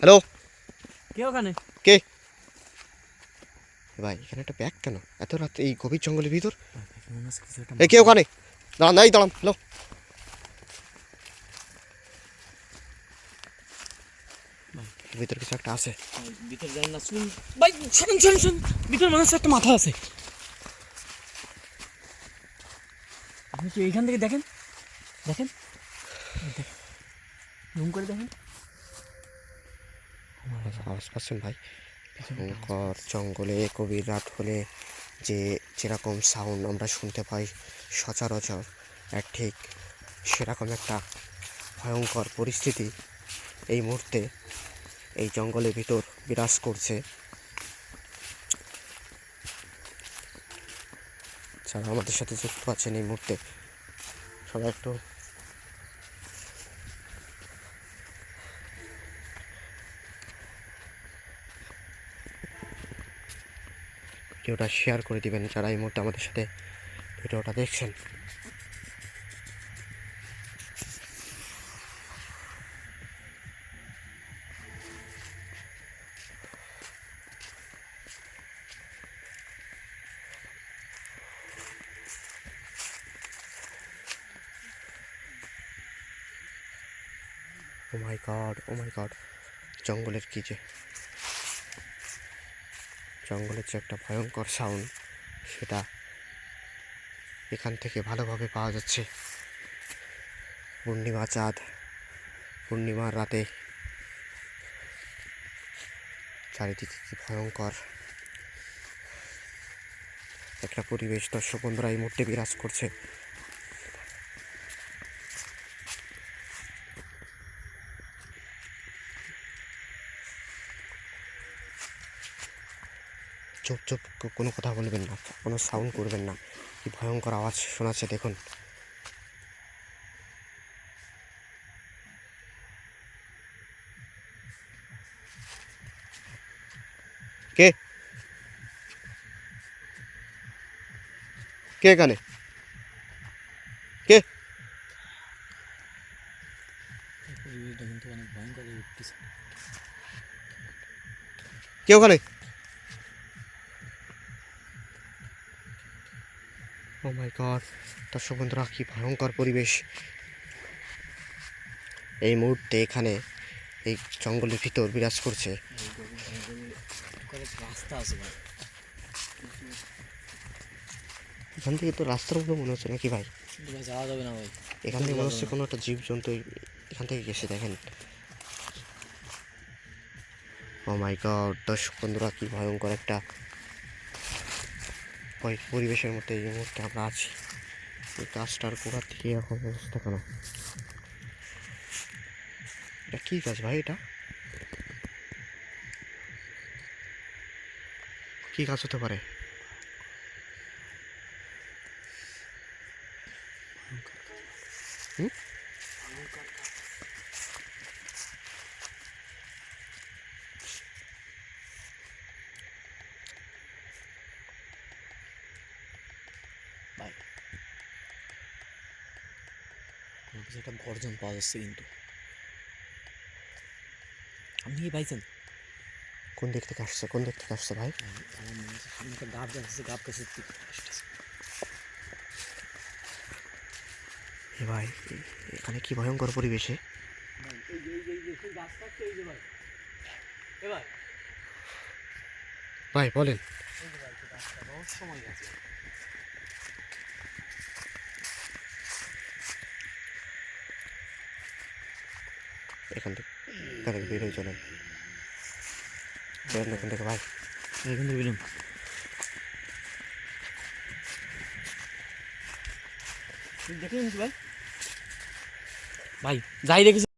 Hello? কে ওখানে? কে? ভাই এখানে একটা ব্যাগ কেন? এত রাত এই গভীর জঙ্গলের ভিতর? এ কে ওখানে? দাঁড়ান এই দাঁড়ান হ্যালো? ভিতর কিছু একটা আছে। ভিতর যান না শুন। ভাই শুনুন শুনুন শুনুন। ভিতর মনে হচ্ছে একটা মাথা আছে। আপনি কি এইখান থেকে দেখেন? দেখেন? জুম করে দেখেন। আওয়াজ পাচ্ছেন ভাই? ভয়ঙ্কর জঙ্গলে গভীর রাত হলে যে যেরকম সাউন্ড আমরা শুনতে পাই সচরাচর এক ঠিক সেরকম একটা ভয়ঙ্কর পরিস্থিতি এই মুহূর্তে এই জঙ্গলের ভিতর বিরাজ করছে। যারা আমাদের সাথে যুক্ত আছেন এই মুহূর্তে সবাই একটু ভিডিওটা শেয়ার করে দিবেন যারা এই মুহূর্তে আমাদের সাথে ভিডিওটা দেখছেন। ও মাই গড ও মাই গড জঙ্গলের কি যে জঙ্গলের যে একটা ভয়ঙ্কর সাউন্ড সেটা এখান থেকে ভালোভাবে পাওয়া যাচ্ছে। পূর্ণিমা চাঁদ, পূর্ণিমার রাতে চারিদিকে কি ভয়ঙ্কর। একটা পরিবেশ, দর্শক বন্ধুরা, এই মুহূর্তে বিরাজ করছে। চুপ চুপ কোনো কথা বলবেন না কোনো সাউন্ড করবেন না। কি ভয়ঙ্কর আওয়াজ শোনাচ্ছে দেখুন। কে? কে এখানে? কে? কে ওখানে ও মাই গড দর্শক বন্ধুরা কি ভয়ঙ্কর পরিবেশ। এই মুহূর্তে এখানে এই জঙ্গলের ভিতর বিরাজ করছে। এখান থেকে তো রাস্তার মতো মনে হচ্ছে নাকি ভাই? যাওয়া যাবে না ভাই এখান থেকে মনে হচ্ছে কোনো একটা জীবজন্তু এখান থেকে গেছে, দেখেন। ও মাই গড দর্শক বন্ধুরা কি ভয়ঙ্কর একটা পরিবেশের মধ্যে এই মুহূর্তে আমরা আছি। এই কাজটার গোড়ার থেকে এখন অবস্থা কেন? এটা কি কাজ ভাই এটা? কি কাজ হতে পারে? হুম? কিছু একটা গর্জন পাওয়া যাচ্ছে কিন্তু আপনি কি পাইছেন কোন দিক থেকে আসছে? কোন দিক থেকে আসছে ভাই? মনে সামনে একটা গাছ যাচ্ছে গাছ গাছের দিকে আসতেছে এ ভাই এখানে কি ভয়ঙ্কর পরিবেশে? ভাই বলেন। যে এই যে এই যে সেই গাছটা হচ্ছে এই যে ভাই এ ভাই ভাই বলেন এই যে ভাই সেই গাছটা রহস্যময় গাছ এখান থেকে এখান থেকে বের হয়ে চলেন চলেন এখান থেকে ভাই। এখান থেকে বেরোন। দেখলেন ভাই। ভাই যাই দেখেছি